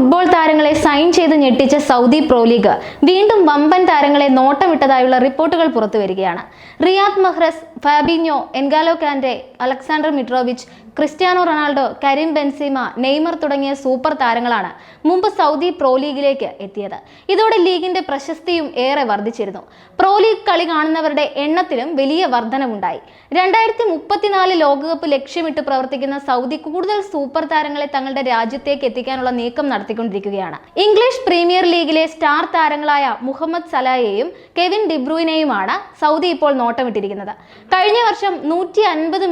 Football താരങ്ങളെ sign ചെയ്ത് ഞെട്ടിച്ച സൗദി പ്രോ ലീഗ് വീണ്ടും വമ്പൻ താരങ്ങളെ നോട്ടമിട്ടതായുള്ള റിപ്പോർട്ടുകൾ പുറത്തുവരികയാണ്. Riyad Mahrez Fabinho N'Golo Kante Aleksandar Mitrovic Cristiano Ronaldo Karim Benzema Neymar തുടങ്ങിയ സൂപ്പർ താരങ്ങളാണ് മുമ്പ് സൗദി പ്രോ ലീഗിലേക്ക് എത്തിയത്. ഇതോടെ ലീഗിന്റെ പ്രശസ്തിയും ഏറെ വർദ്ധിച്ചിരുന്നു. പ്രോ ലീഗ് കളി കാണുന്നവരുടെ എണ്ണത്തിലും വലിയ വർധനവുണ്ടായി. രണ്ടായിരത്തി മുപ്പത്തിനാല് ലോകകപ്പ് ലക്ഷ്യമിട്ട് പ്രവർത്തിക്കുന്ന സൗദി കൂടുതൽ സൂപ്പർ താരങ്ങളെ തങ്ങളുടെ രാജ്യത്തേക്ക് എത്തിക്കാനുള്ള നീക്കം നടത്തിക്കൊണ്ടിരിക്കുകയാണ്. ഇംഗ്ലീഷ് പ്രീമിയർ ലീഗിലെ സ്റ്റാർ താരങ്ങളായ മുഹമ്മദ് സലായെയും കെവിൻ ഡിബ്രൂയിനെയുമാണ് സൗദി ഇപ്പോൾ നോട്ടമിട്ടിരിക്കുന്നത്. കഴിഞ്ഞ വർഷം നൂറ്റി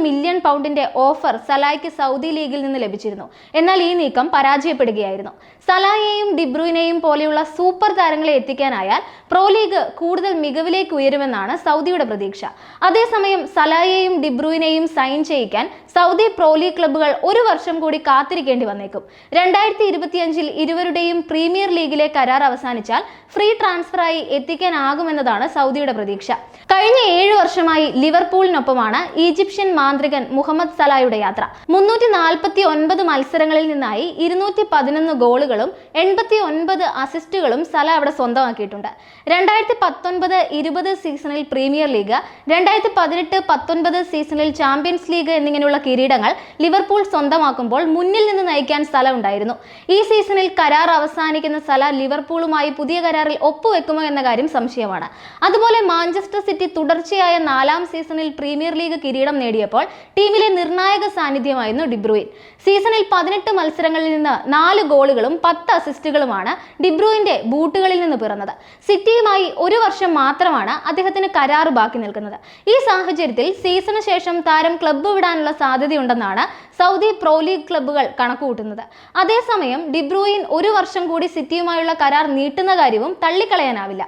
മില്യൺ പൗണ്ടിന്റെ ഓഫർ സലായ്ക്ക് സൗദി ലീഗിൽ നിന്ന് ലഭിച്ചിരുന്നു. എന്നാൽ ഈ നീക്കം പരാജയപ്പെടുകയായിരുന്നു. സലായെയും ഡിബ്രൂയിനെയും പോലെയുള്ള സൂപ്പർ താരങ്ങളെ എത്തിക്കാനായാൽ പ്രോ ലീഗ് കൂടുതൽ മികവിലേക്ക് ഉയരുമെന്നാണ് സൗദിയുടെ പ്രതീക്ഷ. അതേസമയം സലായെയും ഡിബ്രൂയിനെയും സൈൻ ചെയ്യിക്കാൻ സൗദി പ്രോ ലീഗ് ക്ലബ്ബുകൾ ഒരു വർഷം കൂടി കാത്തിരിക്കേണ്ടി വന്നേക്കും. രണ്ടായിരത്തി ഇരുപത്തിയഞ്ചിൽ ഇരുവരുടെയും പ്രീമിയർ ലീഗിലെ കരാർ അവസാനിച്ചാൽ ഫ്രീ ട്രാൻസ്ഫറായി എത്തിക്കാനാകുമെന്നതാണ് സൗദിയുടെ പ്രതീക്ഷ. കഴിഞ്ഞ ഏഴ് വർഷമായി ലിവർപൂളിനൊപ്പമാണ് ഈജിപ്ഷ്യൻ മാന്ത്രികൻ മുഹമ്മദ് സലായുടെ യാത്ര. മുന്നൂറ്റി നാൽപ്പത്തി ഒൻപത് മത്സരങ്ങളിൽ നിന്നായി ഇരുന്നൂറ്റി പതിനൊന്ന് ഗോളുകളും എൺപത്തി ഒൻപത് അസിസ്റ്റുകളും സല അവിടെ സ്വന്തമാക്കിയിട്ടുണ്ട്. രണ്ടായിരത്തി പത്തൊൻപത് ഇരുപത് സീസണിൽ പ്രീമിയർ ലീഗ് രണ്ടായിരത്തി പതിനെട്ട് പത്തൊൻപത് സീസണിൽ ചാമ്പ്യൻസ് ലീഗ് എന്നിങ്ങനെയുള്ള കിരീടങ്ങൾ ലിവർപൂൾ സ്വന്തമാക്കുമ്പോൾ മുന്നിൽ നിന്ന് നയിക്കാൻ സ്ഥലം ഉണ്ടായിരുന്നു. ഈ സീസണിൽ കരാർ അവസാനിക്കുന്ന സല ലിവർപൂളുമായി പുതിയ കരാറിൽ ഒപ്പുവെക്കുമോ എന്ന കാര്യം സംശയമാണ്. അതുപോലെ മാഞ്ചസ്റ്റർ സിറ്റി തുടർച്ചയായ നാലാം സീസണിൽ പ്രീമിയർ ലീഗ് കിരീടം നേടിയപ്പോൾ ടീമിലെ നിർണായക സാന്നിധ്യമായിരുന്നു ഡിബ്രൂയിൻ സീസണിൽ പതിനെട്ട് മത്സരങ്ങളിൽ നിന്ന് നാല് ഗോളുകളും പത്ത് അസിസ്റ്റുകളുമാണ് ഡിബ്രൂയിന്റെ ബൂട്ടുകളിൽ നിന്ന് പിറന്നത്. സിറ്റിയുമായി ഒരു വർഷം മാത്രമാണ് അദ്ദേഹത്തിന് കരാർ ബാക്കി നിൽക്കുന്നത്. ഈ സാഹചര്യത്തിൽ സീസണ് ശേഷം താരം ക്ലബ്ബ് വിടാനുള്ള സാധ്യതയുണ്ടെന്നാണ് സൗദി പ്രോ ലീഗ് ക്ലബ്ബുകൾ കണക്കുകൂട്ടുന്നത്. അതേസമയം ഡിബ്രൂയിൻ ഒരു വർഷം കൂടി സിറ്റിയുമായുള്ള കരാർ നീട്ടുന്ന കാര്യവും തള്ളിക്കളയാനാവില്ല.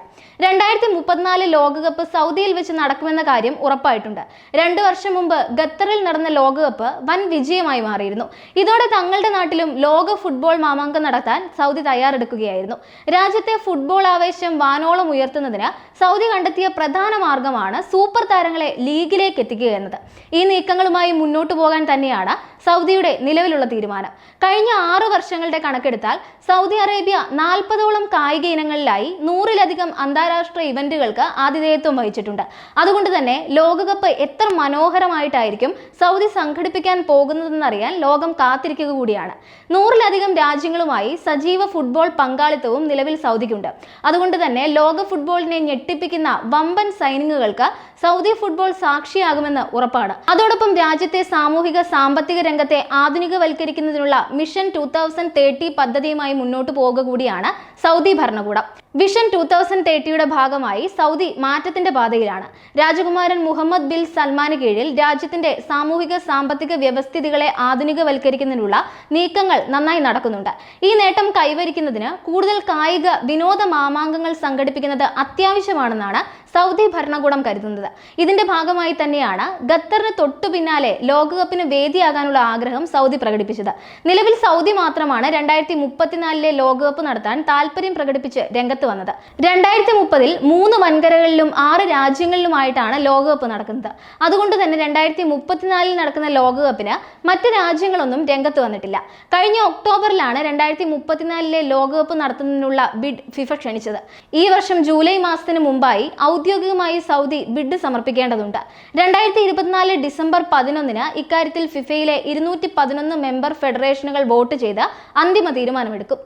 രണ്ടായിരത്തി മുപ്പത്തിനാല് ലോകകപ്പ് സൗദിയിൽ വെച്ച് നടക്കുമെന്ന കാര്യം ഉറപ്പായിട്ടുണ്ട്. രണ്ടു വർഷം മുമ്പ് ഖത്തറിൽ നടന്ന ലോകകപ്പ് വൻ വിജയമായി മാറിയിരുന്നു. ഇതോടെ തങ്ങളുടെ നാട്ടിലും ലോക ഫുട്ബോൾ മാമാങ്കം നടത്താൻ സൗദി തയ്യാറെടുക്കുകയായിരുന്നു. രാജ്യത്തെ ഫുട്ബോൾ ആവേശം വാനോളം ഉയർത്തുന്നതിന് സൗദി കണ്ടെത്തിയ പ്രധാന മാർഗമാണ് സൂപ്പർ താരങ്ങളെ ലീഗിലേക്ക് എത്തിക്കുക എന്നത്. ഈ നീക്കങ്ങളുമായി മുന്നോട്ടു പോകാൻ തന്നെയാണ് സൗദിയുടെ നിലവിലുള്ള തീരുമാനം. കഴിഞ്ഞ ആറു വർഷങ്ങളുടെ കണക്കെടുത്താൽ സൗദി അറേബ്യ നാൽപ്പതോളം കായിക ഇനങ്ങളിലായി നൂറിലധികം അന്താരാഷ്ട്ര ഇവന്റുകൾക്ക് ആതിഥേയത്വം വഹിച്ചിട്ടുണ്ട്. അതുകൊണ്ട് തന്നെ ലോകകപ്പ് എത്ര മനോഹരമായിട്ടായിരിക്കും സൗദി സംഘടിപ്പിക്കാൻ പോകുന്നതെന്നറിയാൻ ലോകം കാത്തിരിക്കുക കൂടിയാണ്. നൂറിലധികം രാജ്യങ്ങളുമായി സജീവ ഫുട്ബോൾ പങ്കാളിത്തവും നിലവിൽ സൗദിക്കുണ്ട്. അതുകൊണ്ട് തന്നെ ലോക ഫുട്ബോളിനെ ഞെട്ടിപ്പിക്കുന്ന വമ്പൻ സൈനിങ്ങുകൾക്ക് സൗദി ഫുട്ബോൾ സാക്ഷിയാകുമെന്ന് ഉറപ്പാണ്. അതോടൊപ്പം രാജ്യത്തെ സാമൂഹിക സാമ്പത്തിക രംഗത്തെ ആധുനികവൽക്കരിക്കുന്നതിനുള്ള മിഷൻ ടൂ തൗസൻഡ് തേർട്ടി പദ്ധതിയുമായി മുന്നോട്ട് പോവുക കൂടിയാണ് സൗദി ഭരണകൂടം. വിഷൻ ടൂ തൗസൻഡ് തേർട്ടിയുടെ ഭാഗമായി സൗദി മാറ്റത്തിന്റെ പാതയിലാണ്. രാജകുമാരൻ മുഹമ്മദ് ബിൻ സൽമാന് കീഴിൽ രാജ്യത്തിന്റെ സാമൂഹിക സാമ്പത്തിക വ്യവസ്ഥിതികളെ ആധുനികവൽക്കരിക്കുന്നതിനുള്ള നീക്കങ്ങൾ നന്നായി നടക്കുന്നുണ്ട്. ഈ നേട്ടം കൈവരിക്കുന്നതിന് കൂടുതൽ കായിക വിനോദ മാമാങ്കങ്ങൾ സംഘടിപ്പിക്കുന്നത് അത്യാവശ്യമാണെന്നാണ് സൗദി ഭരണകൂടം കരുതുന്നത്. ഇതിന്റെ ഭാഗമായി തന്നെയാണ് ഖത്തറിന് തൊട്ടു പിന്നാലെ ലോകകപ്പിന് വേദിയാകാനുള്ള ആഗ്രഹം സൗദി പ്രകടിപ്പിച്ചത്. നിലവിൽ സൗദി മാത്രമാണ് രണ്ടായിരത്തി മുപ്പത്തിനാലിലെ ലോകകപ്പ് നടത്താൻ താല്പര്യം പ്രകടിപ്പിച്ച് രംഗത്ത് വന്നത്. രണ്ടായിരത്തി മുപ്പതിൽ മൂന്ന് വൻകരകളിലും ആറ് രാജ്യങ്ങളിലുമായിട്ടാണ് ലോകകപ്പ് നടക്കുന്നത്. അതുകൊണ്ട് തന്നെ രണ്ടായിരത്തി മുപ്പത്തിനാലിൽ നടക്കുന്ന ലോകകപ്പിന് മറ്റ് രാജ്യങ്ങളൊന്നും രംഗത്ത് വന്നിട്ടില്ല. കഴിഞ്ഞ ഒക്ടോബറിലാണ് രണ്ടായിരത്തി മുപ്പത്തിനാലിലെ ലോകകപ്പ് നടത്തുന്നതിനുള്ള ബിഡ് ഫിഫ ക്ഷണിച്ചത്. ഈ വർഷം ജൂലൈ മാസത്തിന് മുമ്പായി ഔദ്യോഗികമായി സൗദി ബിഡ് സമർപ്പിക്കേണ്ടതുണ്ട്. രണ്ടായിരത്തി ഇരുപത്തിനാല് ഡിസംബർ പതിനൊന്നിന് ഇക്കാര്യത്തിൽ ഫിഫയിലെ ഇരുന്നൂറ്റി പതിനൊന്ന് മെമ്പർ ഫെഡറേഷനുകൾ വോട്ട് ചെയ്ത് അന്തിമ തീരുമാനമെടുക്കും.